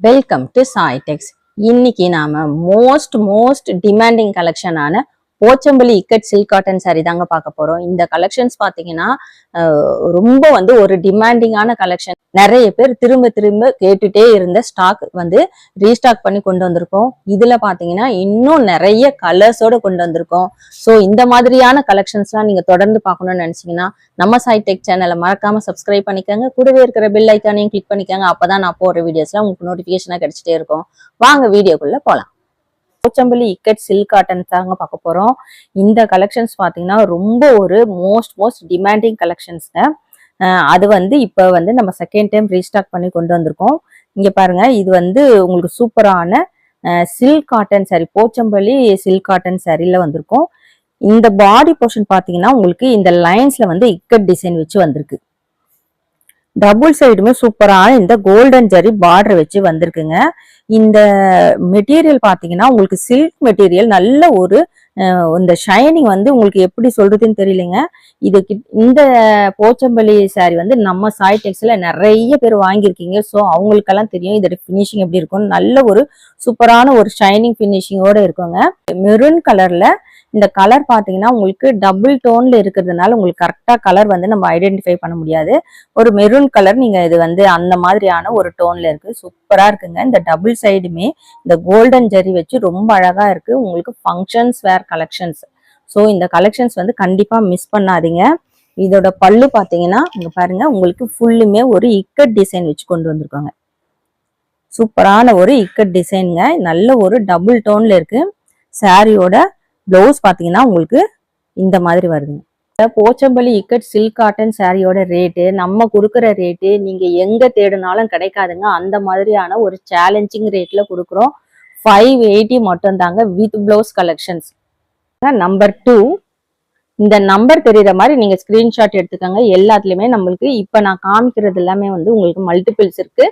Welcome to Saitex இன்னைக்கு நாம most most demanding கலெக்ஷனான Pochampally ikat silk cotton sorry தாங்க பார்க்க போறோம். இந்த கலெக்ஷன்ஸ் பாத்தீங்கன்னா ரொம்ப வந்து ஒரு டிமாண்டிங்கான கலெக்ஷன் நிறைய பேர் திரும்ப திரும்ப கேட்டுட்டே இருந்த ஸ்டாக் வந்து ரீஸ்டாக் பண்ணி கொண்டு வந்திருக்கோம். இதுல பாத்தீங்கன்னா இன்னும் நிறைய கலர்ஸோட கொண்டு வந்திருக்கோம். ஸோ இந்த மாதிரியான கலெக்ஷன்ஸ்லாம் நீங்க தொடர்ந்து பார்க்கணும்னு நினைச்சீங்கன்னா நம்ம சாய்டெக் சேனலை மறக்காம சப்ஸ்கிரைப் பண்ணிக்கோங்க. கூடவே இருக்கிற பெல் ஐக்கானையும் கிளிக் பண்ணிக்கோங்க. அப்பதான் நான் போற வீடியோஸ்லாம் உங்களுக்கு நோட்டிபிகேஷனா கிடைச்சிட்டே இருக்கும். வாங்க வீடியோக்குள்ள போலாம். போச்சம்பள்ளி இக்கட் சில்க் காட்டன் தாங்க பார்க்க போகிறோம் இந்த கலெக்ஷன்ஸ் பார்த்தீங்கன்னா ரொம்ப ஒரு மோஸ்ட் மோஸ்ட் டிமாண்டிங் கலெக்ஷன்ஸ்ங்க அது வந்து இப்போ வந்து நம்ம செகண்ட் டைம் ரீஸ்டாக் பண்ணி கொண்டு வந்திருக்கோம். இங்கே பாருங்க இது வந்து உங்களுக்கு சூப்பரான silk cotton sari Pochampally silk cotton சாரியில் வந்திருக்கும். இந்த பாடி போர்ஷன் பார்த்தீங்கன்னா உங்களுக்கு இந்த லைன்ஸில் வந்து இக்கட் டிசைன் வச்சு வந்திருக்கு. டபுள் சைடுமே சூப்பரான இந்த கோல்டன் ஜரி பார்டர் வச்சு வந்திருக்குங்க. இந்த மெட்டீரியல் பாத்தீங்கன்னா உங்களுக்கு சில்க் மெட்டீரியல் நல்ல ஒரு இந்த ஷைனிங் வந்து உங்களுக்கு எப்படி சொல்றதுன்னு தெரியலைங்க. இது இந்த போச்சம்பள்ளி சாரி வந்து நம்ம சாய் டெக்ஸ்ல நிறைய பேர் வாங்கியிருக்கீங்க. ஸோ அவங்களுக்கெல்லாம் தெரியும் இதோட ஃபினிஷிங் எப்படி இருக்கும் நல்ல ஒரு சூப்பரான ஒரு ஷைனிங் ஃபினிஷிங்கோட இருக்குங்க. மெரூன் கலர்ல இந்த கலர் பார்த்தீங்கன்னா உங்களுக்கு டபுள் டோன்ல இருக்கிறதுனால உங்களுக்கு கரெக்டாக கலர் வந்து நம்ம ஐடென்டிஃபை பண்ண முடியாது. ஒரு மெரூன் கலர் நீங்கள் இது வந்து அந்த மாதிரியான ஒரு டோன்ல இருக்கு. சூப்பராக இருக்குங்க. இந்த டபுள் சைடுமே இந்த கோல்டன் ஜரி வச்சு ரொம்ப அழகா இருக்கு. உங்களுக்கு ஃபங்க்ஷன்ஸ் வேர் கலெக்ஷன்ஸ் ஸோ இந்த கலெக்ஷன்ஸ் வந்து கண்டிப்பாக மிஸ் பண்ணாதீங்க. இதோட பல்லு பார்த்தீங்கன்னா இங்கே பாருங்க உங்களுக்கு ஃபுல்லுமே ஒரு இக்கட் டிசைன் வச்சு கொண்டு வந்திருக்காங்க. சூப்பரான ஒரு இக்கட் டிசைனுங்க நல்ல ஒரு டபுள் டோன்ல இருக்கு. சாரியோட ப்ளவுஸ் பார்த்தீங்கன்னா உங்களுக்கு இந்த மாதிரி வருதுங்க. போச்சம்பள்ளி இக்கட் சில்க் காட்டன் சாரியோட ரேட்டு நம்ம கொடுக்குற ரேட்டு நீங்கள் எங்கே தேடினாலும் கிடைக்காதுங்க. அந்த மாதிரியான ஒரு சேலஞ்சிங் ரேட்டில் கொடுக்குறோம். ஃபைவ் எயிட்டி மட்டும் தாங்க with blouse collections number two இந்த நம்பர் தெரியுற மாதிரி நீங்க ஸ்கிரீன்ஷாட் எடுத்துக்கோங்க. எல்லாத்துலயுமே நம்மளுக்கு இப்ப நான் காமிக்கிறது எல்லாமே வந்து உங்களுக்கு மல்டிபிள்ஸ் இருக்கு.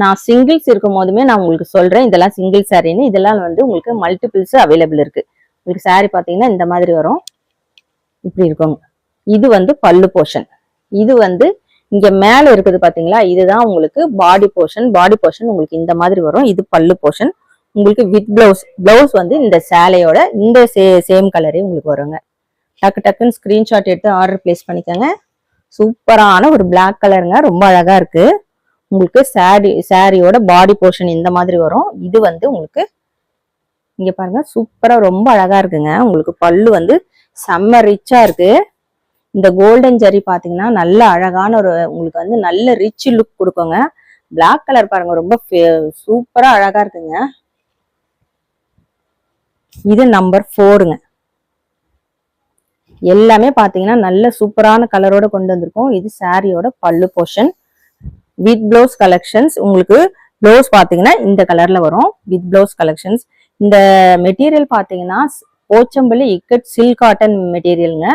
நான் சிங்கிள்ஸ் இருக்கும் போதுமே நான் உங்களுக்கு சொல்றேன். இதெல்லாம் சிங்கிள் சாரின்னு இதெல்லாம் வந்து உங்களுக்கு மல்டிபிள்ஸ் அவைலபிள் இருக்கு. உங்களுக்கு சாரி பாத்தீங்கன்னா இந்த மாதிரி வரும். இப்படி இருக்கும் இது வந்து பல்லு போர்ஷன் இது வந்து இங்க மேல இருக்குது பாத்தீங்களா இதுதான் உங்களுக்கு பாடி போர்ஷன் பாடி போர்ஷன் உங்களுக்கு இந்த மாதிரி வரும். இது பல்லு போர்ஷன் உங்களுக்கு வித் பிளவுஸ் பிளவுஸ் வந்து இந்த சேலையோட இந்த சே சேம் கலரே உங்களுக்கு வருங்க. டக்கு டக்குன்னு ஸ்கிரீன்ஷாட் எடுத்து ஆர்டர் பிளேஸ் பண்ணிக்கோங்க. சூப்பரான ஒரு பிளாக் கலருங்க ரொம்ப அழகா இருக்கு. உங்களுக்கு சாரி சாரியோட பாடி போர்ஷன் இந்த மாதிரி வரும். இது வந்து உங்களுக்கு இங்க பாருங்க சூப்பரா ரொம்ப அழகா இருக்குங்க. உங்களுக்கு பல்லு வந்து செம்ம ரிச்சா இருக்கு. இந்த கோல்டன் ஜரி பாத்தீங்கன்னா நல்ல அழகான ஒரு உங்களுக்கு வந்து நல்ல ரிச் லுக் கொடுக்குங்க. பிளாக் கலர் பாருங்க ரொம்ப சூப்பரா அழகா இருக்குங்க. இது நம்பர் ஃபோருங்க எல்லாமே பார்த்தீங்கன்னா நல்ல சூப்பரான கலரோட கொண்டு வந்திருக்கோம். இது சாரியோட பல்லு போர்ஷன் வித் ப்ளவுஸ் கலெக்ஷன்ஸ் உங்களுக்கு ப்ளவுஸ் பார்த்தீங்கன்னா இந்த கலர்ல வரும். வித் ப்ளவுஸ் கலெக்ஷன்ஸ் இந்த மெட்டீரியல் பார்த்தீங்கன்னா போச்சம்பள்ளி இக்கட் சில்க் காட்டன் மெட்டீரியலுங்க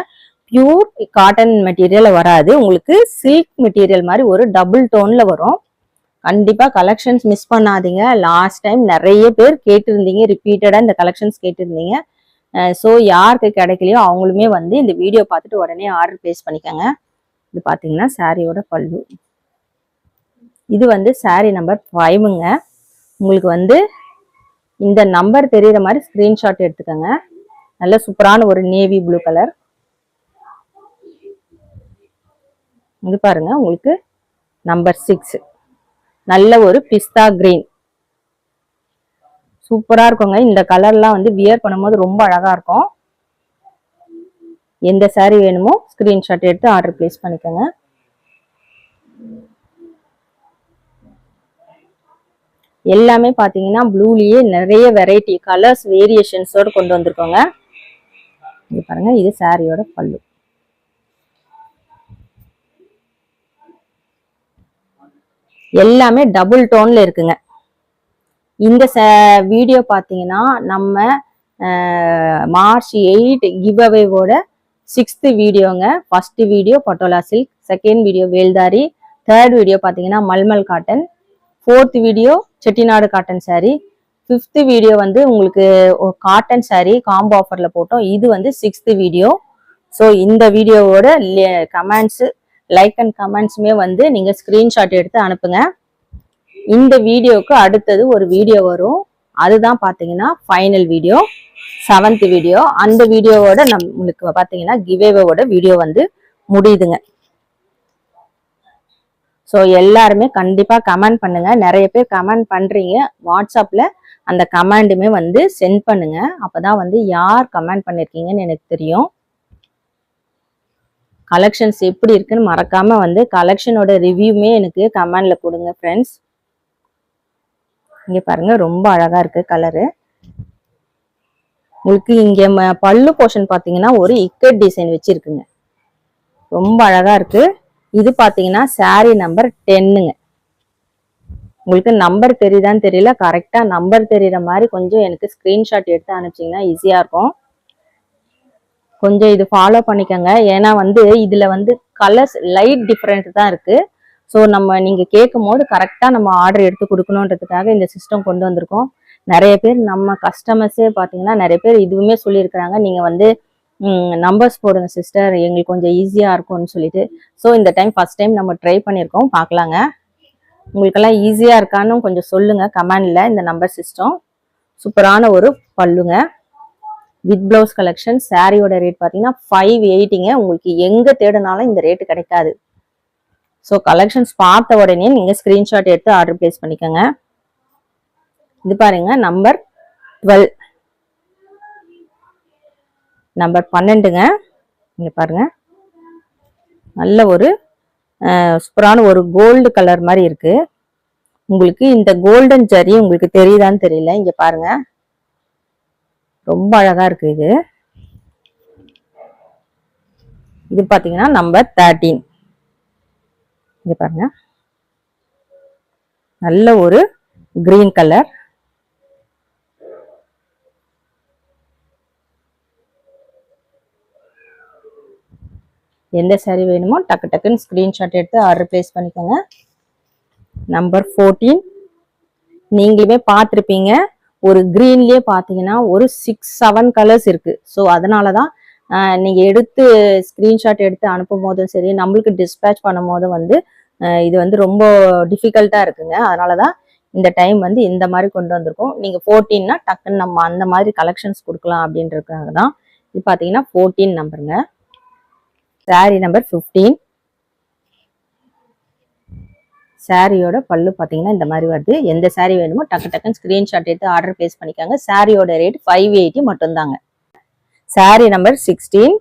பியூர் காட்டன் மெட்டீரியல் வராது. உங்களுக்கு சில்க் மெட்டீரியல் மாதிரி ஒரு டபுள் டோன்ல வரும். கண்டிப்பாக கலெக்ஷன்ஸ் மிஸ் பண்ணாதீங்க. லாஸ்ட் டைம் நிறைய பேர் கேட்டிருந்தீங்க. ரிப்பீட்டடாக இந்த கலெக்ஷன்ஸ் கேட்டிருந்தீங்க. ஸோ யாருக்கு கிடைக்கலையோ அவங்களுமே வந்து இந்த வீடியோ பார்த்துட்டு உடனே ஆர்டர் பிளேஸ் பண்ணிக்கோங்க. இது பார்த்தீங்கன்னா சாரியோட பல்லு. இது வந்து சாரி நம்பர் ஃபைவுங்க உங்களுக்கு வந்து இந்த நம்பர் தெரிகிற மாதிரி ஸ்க்ரீன்ஷாட் எடுத்துக்கோங்க. நல்ல சூப்பரான ஒரு நேவி ப்ளூ கலர் இது பாருங்க உங்களுக்கு நம்பர் சிக்ஸ் நல்ல ஒரு பிஸ்தா கிரீன். சூப்பரா இருக்குங்க. இந்த கலர்லாம் வந்து வியர் பண்ணும்போது ரொம்ப அழகா இருக்கும். எந்த saree வேணுமோ ஸ்கிரீன்ஷாட் எடுத்து ஆர்டர் பிளேஸ் பண்ணிக்கோங்க. எல்லாமே பார்த்தீங்கன்னா ப்ளூலேயே நிறைய வெரைட்டி கலர்ஸ் வேரியேஷன்ஸோடு கொண்டு வந்திருக்கோங்க. இது பாருங்க இது சாரியோட பல்லு. எல்லாமே டபுள் டோன்ல இருக்குங்க. இந்த வீடியோ பார்த்தீங்கன்னா நம்ம மார்ச் எயிட் கிவ் அவேவோட sixth வீடியோங்க first video Patola silk second video Veldhari third video பார்த்தீங்கன்னா malmal cotton fourth video Chettinad cotton saree. Fifth video வந்து உங்களுக்கு காட்டன் saree காம்போ ஆஃபரில் போட்டோம். இது வந்து சிக்ஸ்த்து வீடியோ ஸோ இந்த வீடியோவோட கமெண்ட்ஸு லைக் அண்ட் கமெண்ட்ஸுமே வந்து நீங்கள் ஸ்க்ரீன்ஷாட் எடுத்து அனுப்புங்க. இந்த வீடியோவுக்கு அடுத்தது ஒரு வீடியோ வரும். அதுதான் பார்த்தீங்கன்னா ஃபைனல் வீடியோ செவன்த் வீடியோ. அந்த வீடியோவோட நம்மளுக்கு பார்த்தீங்கன்னா கிவேவோட வீடியோ வந்து முடியுதுங்க. ஸோ எல்லாருமே கண்டிப்பாக கமெண்ட் பண்ணுங்க. நிறைய பேர் கமெண்ட் பண்ணுறீங்க வாட்ஸ்அப்பில் அந்த கமெண்டுமே வந்து சென்ட் பண்ணுங்க. அப்பதான் வந்து யார் கமெண்ட் பண்ணியிருக்கீங்கன்னு எனக்கு தெரியும். கலெக்ஷன்ஸ் எப்படி இருக்குன்னு மறக்காமல் வந்து கலெக்ஷனோட ரிவ்யூமே எனக்கு கமெண்டில் கொடுங்க ஃப்ரெண்ட்ஸ் இங்கே பாருங்கள் ரொம்ப அழகாக இருக்குது கலரு உங்களுக்கு இங்கே ம- பல்லு போர்ஷன் பார்த்தீங்கன்னா ஒரு இக்கட் டிசைன் வச்சுருக்குங்க. ரொம்ப அழகாக இருக்குது இது பார்த்தீங்கன்னா saree நம்பர் டென்னுங்க உங்களுக்கு நம்பர் தெரியுதான்னு தெரியல கரெக்டாக நம்பர் தெரிகிற மாதிரி கொஞ்சம் எனக்கு ஸ்க்ரீன்ஷாட் எடுத்து அனுப்பிச்சிங்கன்னா ஈஸியாக இருக்கும். கொஞ்சம் இது ஃபாலோ பண்ணிக்கோங்க. ஏன்னா வந்து இதில் வந்து கலர்ஸ் லைட் டிஃப்ரெண்ட் தான் இருக்குது ஸோ நம்ம நீங்கள் கேட்கும் போது கரெக்டாக நம்ம ஆர்டர் எடுத்து கொடுக்கணுன்றதுக்காக இந்த சிஸ்டம் கொண்டு வந்திருக்கோம். நிறைய பேர் நம்ம கஸ்டமர்ஸே பார்த்தீங்கன்னா நிறைய பேர் இதுவுமே சொல்லியிருக்கிறாங்க. நீங்கள் வந்து நம்பர்ஸ் போடுங்க சிஸ்டர் எங்களுக்கு கொஞ்சம் ஈஸியாக இருக்கும்னு சொல்லிட்டு. ஸோ இந்த டைம் ஃபஸ்ட் டைம் நம்ம ட்ரை பண்ணியிருக்கோம். பார்க்கலாங்க. உங்களுக்கெல்லாம் ஈஸியாக இருக்கான்னு கொஞ்சம் சொல்லுங்கள் கமெண்டில் இந்த நம்பர் சிஸ்டம் சூப்பரான ஒரு பல்லுங்க. வித் பிளவுஸ் கலெக்ஷன் சாரியோட ரேட் பார்த்தீங்கன்னா ஃபைவ் எயிட்டிங்க உங்களுக்கு எங்கே தேடினாலும் இந்த ரேட்டு கிடைக்காது. ஸோ கலெக்ஷன்ஸ் பார்த்த உடனே நீங்கள் ஸ்க்ரீன்ஷாட் எடுத்து ஆர்டர் பிளேஸ் பண்ணிக்கோங்க. இது பாருங்க நம்பர் டுவெல் நம்பர் பன்னெண்டுங்க. நீங்கள் பாருங்க. நல்ல ஒரு சூப்பரான ஒரு கோல்டு கலர் மாதிரி இருக்குது உங்களுக்கு இந்த கோல்டன் ஜரி உங்களுக்கு தெரியுதான்னு தெரியல. இங்கே பாருங்கள் ரொம்ப அழகா இருக்கு இது. இது பாத்தீங்கன்னா நம்பர் தேர்ட்டீன் இங்க பாருங்க. நல்ல ஒரு கிரீன் கலர் எந்த saree வேணுமோ டக்கு டக்குன்னு ஸ்க்ரீன்ஷாட் எடுத்து ஆர்டர் பிளேஸ் பண்ணிக்கோங்க. நம்பர் ஃபோர்டீன் நீங்களுமே பார்த்துருப்பீங்க. ஒரு க்ரீன்லேயே பார்த்தீங்கன்னா ஒரு சிக்ஸ் செவன் கலர்ஸ் இருக்கு. ஸோ அதனால தான் நீங்கள் எடுத்து ஸ்க்ரீன்ஷாட் எடுத்து அனுப்பும் போதும் சரி நம்மளுக்கு டிஸ்பேச் பண்ணும் போதும் வந்து இது வந்து ரொம்ப டிஃபிகல்ட்டாக இருக்குங்க. அதனால தான் இந்த டைம் வந்து இந்த மாதிரி கொண்டு வந்திருக்கோம். நீங்கள் ஃபோர்டீன்னா டக்குன்னு நம்ம அந்த மாதிரி கலெக்ஷன்ஸ் கொடுக்கலாம் அப்படின்றதுக்காக தான் இது பார்த்தீங்கன்னா ஃபோர்டீன் நம்பருங்க சாரி நம்பர் ஃபிஃப்டீன் சாரியோட பல்லு பார்த்தீங்கன்னா இந்த மாதிரி வருது. எந்த saree வேணுமோ டக்கு டக்குன்னு ஸ்க்ரீன்ஷாட் எடுத்து ஆர்டர் பேஸ் பண்ணிக்காங்க. சாரியோட ரேட் ஃபைவ் எயிட்டி மட்டும்தாங்க. Saree நம்பர் சிக்ஸ்டீன்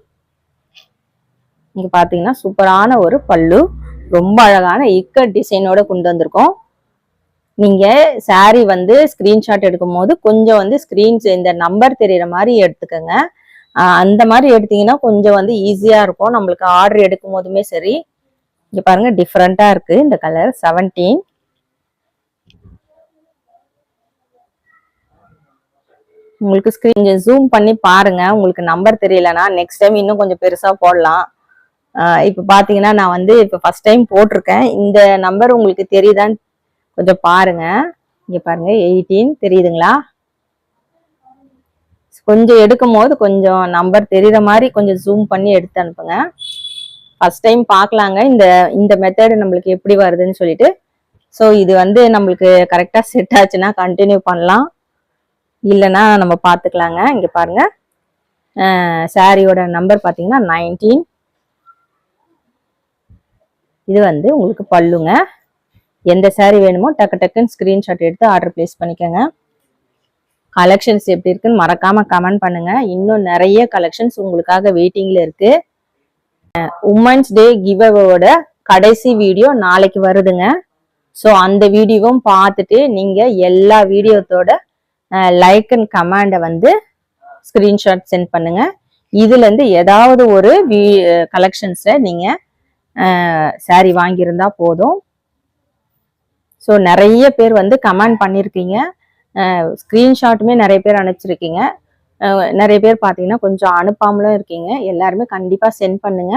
இங்கே பார்த்தீங்கன்னா சூப்பரான ஒரு பல்லு. ரொம்ப அழகான இக்கட் டிசைனோட கொண்டு வந்திருக்கோம். நீங்கள் saree வந்து ஸ்க்ரீன்ஷாட் எடுக்கும் போது கொஞ்சம் வந்து ஸ்க்ரீன்ஸ் இந்த நம்பர் தெரிகிற மாதிரி எடுத்துக்கோங்க. அந்த மாதிரி எடுத்தீங்கன்னா கொஞ்சம் வந்து ஈஸியாக இருக்கும். நம்மளுக்கு ஆர்டர் எடுக்கும் போதுமே சரி. இங்க பாருங்க டிஃப்ரெண்டா இருக்கு. இந்த கலர் செவன்டீன் உங்களுக்கு ஸ்கிரீன் ஜூம் பண்ணி பாருங்க. உங்களுக்கு நம்பர் தெரியலனா நெக்ஸ்ட் டைம் இன்னும் கொஞ்சம் பெருசா போடலாம். இப்போ இப்ப பாத்தீங்கன்னா நான் வந்து இப்ப ஃபர்ஸ்ட் டைம் போட்டிருக்கேன். இந்த நம்பர் உங்களுக்கு தெரியுதான்னு கொஞ்சம் பாருங்க. இங்க பாருங்க எயிட்டீன் தெரியுதுங்களா? கொஞ்சம் எடுக்கும் போது கொஞ்சம் நம்பர் தெரியுற மாதிரி கொஞ்சம் ஜூம் பண்ணி எடுத்து அனுப்புங்க. ஃபர்ஸ்ட் டைம் பார்க்கலாங்க. இந்த இந்த மெத்தடு நம்மளுக்கு எப்படி வருதுன்னு சொல்லிட்டு. ஸோ இது வந்து நம்மளுக்கு கரெக்டாக செட் ஆச்சுன்னா கண்டினியூ பண்ணலாம். இல்லைன்னா நம்ம பார்த்துக்கலாங்க. இங்கே பாருங்க. சாரியோட நம்பர் பார்த்தீங்கன்னா நைன்டீன் இது வந்து உங்களுக்கு பல்லுங்க. எந்த சாரீ வேணுமோ டக்கு டக்குன்னு ஸ்க்ரீன்ஷாட் எடுத்து ஆர்டர் பிளேஸ் பண்ணிக்கோங்க. கலெக்ஷன்ஸ் எப்படி இருக்குன்னு மறக்காமல் கமெண்ட் பண்ணுங்கள் இன்னும் நிறைய கலெக்ஷன்ஸ் உங்களுக்காக வெயிட்டிங்கில் இருக்குது உமன்ஸ் டே கிவ்அவோட கடைசி வீடியோ நாளைக்கு வருதுங்க. ஸோ அந்த வீடியோவும் பார்த்துட்டு நீங்கள் எல்லா வீடியோத்தோட லைக் அண்ட் கமெண்டை வந்து ஸ்க்ரீன்ஷாட் சென்ட் பண்ணுங்க. இதுலேருந்து ஏதாவது ஒரு கலெக்ஷன்ஸை நீங்கள் சாரி வாங்கியிருந்தா போதும். ஸோ நிறைய பேர் வந்து கமெண்ட் பண்ணியிருக்கீங்க ஸ்க்ரீன்ஷாட்டுமே நிறைய பேர் அனுப்பிச்சிருக்கீங்க. நிறைய பேர் பார்த்தீங்கன்னா கொஞ்சம் அனுப்பாமலும் இருக்கீங்க. எல்லாருமே கண்டிப்பாக சென்ட் பண்ணுங்க.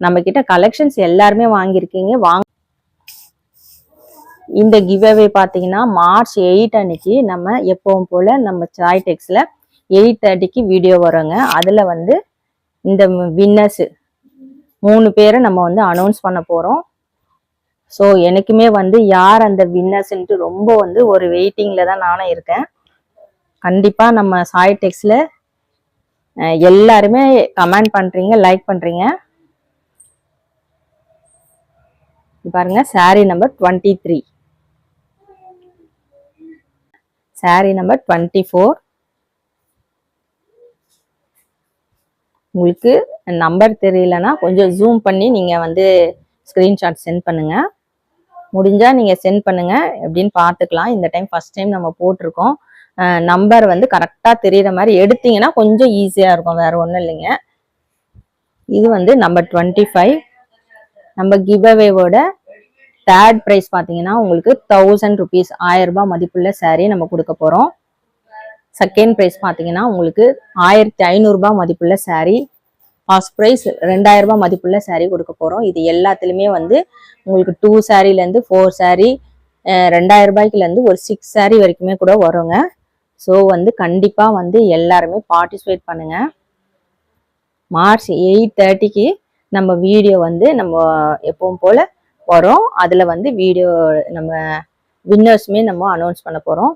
நம்ம கிட்ட கலெக்ஷன்ஸ் எல்லாருமே வாங்கியிருக்கீங்க. வாங்க இந்த கிவ்அவே பார்த்தீங்கன்னா மார்ச் எயிட் அன்னைக்கு நம்ம எப்பவும் போல நம்ம சாய் டெக்ஸில் எயிட் தேர்ட்டிக்கு வீடியோ வருங்க. அதில் வந்து இந்த வின்னர்ஸு மூணு பேரை நம்ம வந்து அனௌன்ஸ் பண்ண போகிறோம் ஸோ எனக்குமே வந்து யார் அந்த வின்னர்ஸ்ன்ட்டு ரொம்ப வந்து ஒரு வெயிட்டிங்கில் தான் நானும் இருக்கேன். கண்டிப்பாக நம்ம சாய் டெக்ஸில் எல்லாருமே கமெண்ட் பண்ணுறீங்க லைக் பண்ணுறீங்க பாருங்க saree number twenty three saree number twenty four உங்களுக்கு நம்பர் தெரியலனா கொஞ்சம் ஜூம் பண்ணி நீங்கள் வந்து ஸ்க்ரீன்ஷாட் சென்ட் பண்ணுங்கள் முடிஞ்சால் நீங்கள் சென்ட் பண்ணுங்கள் எப்படின்னு பார்த்துக்கலாம். இந்த டைம் ஃபர்ஸ்ட் டைம் நம்ம போட்டிருக்கோம். நம்பர் வந்து கரெக்டாக தெரிகிற மாதிரி எடுத்தீங்கன்னா கொஞ்சம் ஈஸியாக இருக்கும் வேறு ஒன்றும் இல்லைங்க. இது வந்து நம்பர் டுவெண்ட்டி ஃபைவ் நம்ம கிவ் அவேவோட தேர்ட் ப்ரைஸ் பார்த்தீங்கன்னா உங்களுக்கு தௌசண்ட் ருபீஸ் ஆயிரம் ரூபாய் மதிப்புள்ள சாரீ நம்ம கொடுக்க போகிறோம் செகண்ட் ப்ரைஸ் பார்த்தீங்கன்னா உங்களுக்கு ஆயிரத்தி ஐநூறுரூபா மதிப்புள்ள சாரீ ஃபர்ஸ்ட் ப்ரைஸ் ரெண்டாயிரம் ரூபாய் மதிப்புள்ள சாரீ கொடுக்க போகிறோம் இது எல்லாத்துலேயுமே வந்து உங்களுக்கு டூ சாரீலேருந்து ஃபோர் சாரீ ரெண்டாயிரம் ரூபாய்க்குலேருந்து ஒரு சிக்ஸ் சாரீ வரைக்குமே கூட வருங்க. ஸோ வந்து கண்டிப்பாக வந்து எல்லாருமே பார்ட்டிசிபேட் பண்ணுங்க. மார்ச் எயிட் தேர்ட்டிக்கு நம்ம வீடியோ வந்து நம்ம எப்பவும் போல் வரும். அதில் வந்து வீடியோ நம்ம வின்னர்ஸுமே நம்ம அனௌன்ஸ் பண்ண போகிறோம்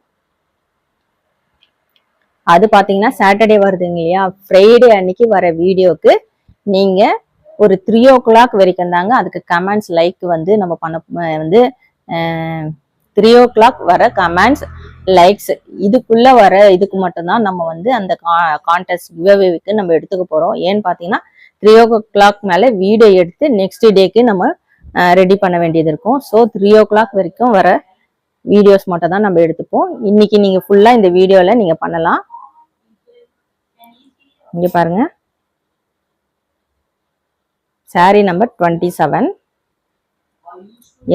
அது பார்த்தீங்கன்னா சாட்டர்டே வருதுங்க இல்லையா? ஃப்ரைடே அன்னைக்கு வர வீடியோக்கு நீங்கள் ஒரு த்ரீ ஓ கிளாக் வரைக்கும் தாங்க அதுக்கு கமெண்ட்ஸ் லைக் வந்து நம்ம பண்ண வந்து த்ரீ ஓ கிளாக் வர கமெண்ட்ஸ் லைக்ஸ் இதுக்குள்ள வர இதுக்கு மட்டும்தான் நம்ம வந்து அந்த கான்டெஸ்ட் கிவ்அவேக்கு நம்ம எடுத்துக்க போறோம். ஏன்னு பாத்தீங்கன்னா த்ரீ ஓ கிளாக் மேல வீடியோ எடுத்து நெக்ஸ்ட் டேக்கு நம்ம ரெடி பண்ண வேண்டியது இருக்கும். ஸோ த்ரீ ஓ கிளாக் வரைக்கும் வர வீடியோஸ் மட்டும் தான் நம்ம எடுத்துப்போம். இன்னைக்கு நீங்க ஃபுல்லா இந்த வீடியோல நீங்க பண்ணலாம். இங்க பாருங்க. சாரி நம்பர் டுவெண்ட்டி செவன்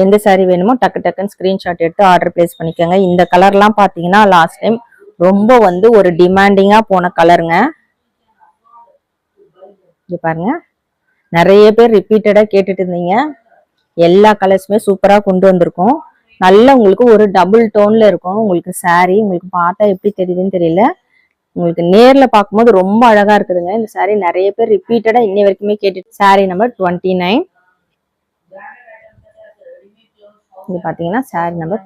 எந்த சாரீ வேணுமோ டக்கு டக்குன்னு ஸ்கிரீன்ஷாட் எடுத்து ஆர்டர் பிளேஸ் பண்ணிக்கோங்க. இந்த கலர்லாம் பார்த்தீங்கன்னா லாஸ்ட் டைம் ரொம்ப வந்து ஒரு டிமாண்டிங்காக போன கலருங்க இங்க பாருங்க. நிறைய பேர் ரிப்பீட்டடாக கேட்டுட்டு இருந்தீங்க. எல்லா கலர்ஸுமே சூப்பராக கொண்டு வந்திருக்கோம். நல்ல உங்களுக்கு ஒரு டபுள் டோனில் இருக்கும். உங்களுக்கு சாரீ உங்களுக்கு பார்த்தா எப்படி தெரியுதுன்னு தெரியல. உங்களுக்கு நேரில் பார்க்கும்போது ரொம்ப அழகாக இருக்குதுங்க. இந்த சாரீ நிறைய பேர் ரிப்பீட்டடாக இன்னி வரைக்குமே கேட்டுட்டு சாரீ நம்பர் டுவெண்ட்டி நைன் இது பார்த்தீங்கன்னா சாரி நம்பர்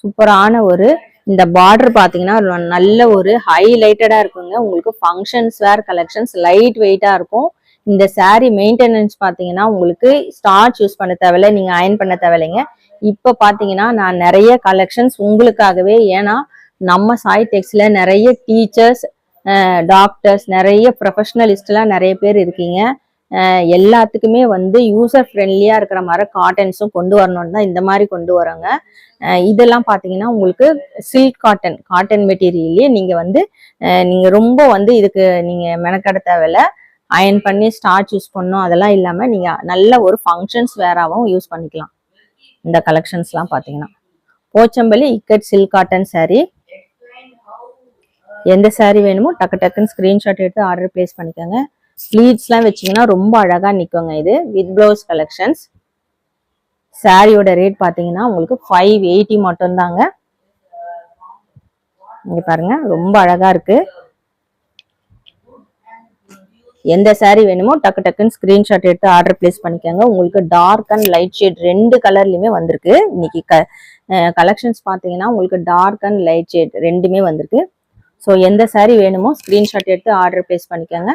சூப்பரான ஒரு இந்த பார்டர் பார்த்தீங்கன்னா நல்ல ஒரு ஹைலைட்டடா இருக்குங்க. உங்களுக்கு ஃபங்க்ஷன்ஸ் வேர் கலெக்ஷன்ஸ் லைட் வெயிட்டா இருக்கும். இந்த saree மெயின்டெனன்ஸ் பார்த்தீங்கன்னா உங்களுக்கு ஸ்டார்ச் யூஸ் பண்ண தேவையில்ல நீங்க அயன் பண்ண தேவையில்லைங்க. இப்ப பாத்தீங்கன்னா நான் நிறைய கலெக்ஷன்ஸ் உங்களுக்காகவே ஏன்னா நம்ம சாய் டெக்ஸ்ல நிறைய டீச்சர்ஸ் டாக்டர்ஸ் நிறைய ப்ரொஃபஷனலிஸ்ட் எல்லாம் நிறைய பேர் இருக்கீங்க. எல்லாத்துக்குமே வந்து யூசர் ஃப்ரெண்ட்லியாக இருக்கிற மாதிரி காட்டன்ஸும் கொண்டு வரணும்னு தான் இந்த மாதிரி கொண்டு வரோங்க. இதெல்லாம் பார்த்தீங்கன்னா உங்களுக்கு சில்க் காட்டன் காட்டன் மெட்டீரியல்லையே நீங்கள் வந்து நீங்கள் ரொம்ப வந்து இதுக்கு நீங்கள் மெனக்கட தேவையில்ல. அயன் பண்ணி ஸ்டார்ச் யூஸ் பண்ணணும். அதெல்லாம் இல்லாமல் நீங்கள் நல்ல ஒரு ஃபங்க்ஷன்ஸ் வேறாகவும் யூஸ் பண்ணிக்கலாம். இந்த கலெக்ஷன்ஸ்லாம் பார்த்தீங்கன்னா போச்சம்பள்ளி இக்கட் சில்க் காட்டன் சாரீ எந்த சாரீ வேணுமோ டக்கு டக்குன்னு ஸ்க்ரீன்ஷாட் எடுத்து ஆர்டர் பிளேஸ் பண்ணிக்கோங்க. ஸ்லீவ்ஸ்லாம் வச்சீங்கன்னா ரொம்ப அழகா நிக்குங்க இது வித் பிளவுஸ் கலெக்ஷன்ஸ் சாரியோட ரேட் பாத்தீங்கன்னா உங்களுக்கு ஃபைவ் எயிட்டி மட்டும்தாங்க. இங்க பாருங்க ரொம்ப அழகா இருக்கு. எந்த சாரீ வேணுமோ டக்கு டக்குன்னு ஸ்கிரீன்ஷாட் எடுத்து ஆர்டர் பிளேஸ் பண்ணிக்கோங்க. உங்களுக்கு டார்க் அண்ட் லைட் ஷேட் ரெண்டு கலர்லயுமே வந்திருக்கு. இன்னைக்கு கலெக்ஷன்ஸ் பாத்தீங்கன்னா உங்களுக்கு டார்க் அண்ட் லைட் ஷேட் ரெண்டுமே வந்திருக்கு. ஸோ எந்த சாரீ வேணுமோ ஸ்கிரீன்ஷாட் எடுத்து ஆர்டர் பிளேஸ் பண்ணிக்கோங்க.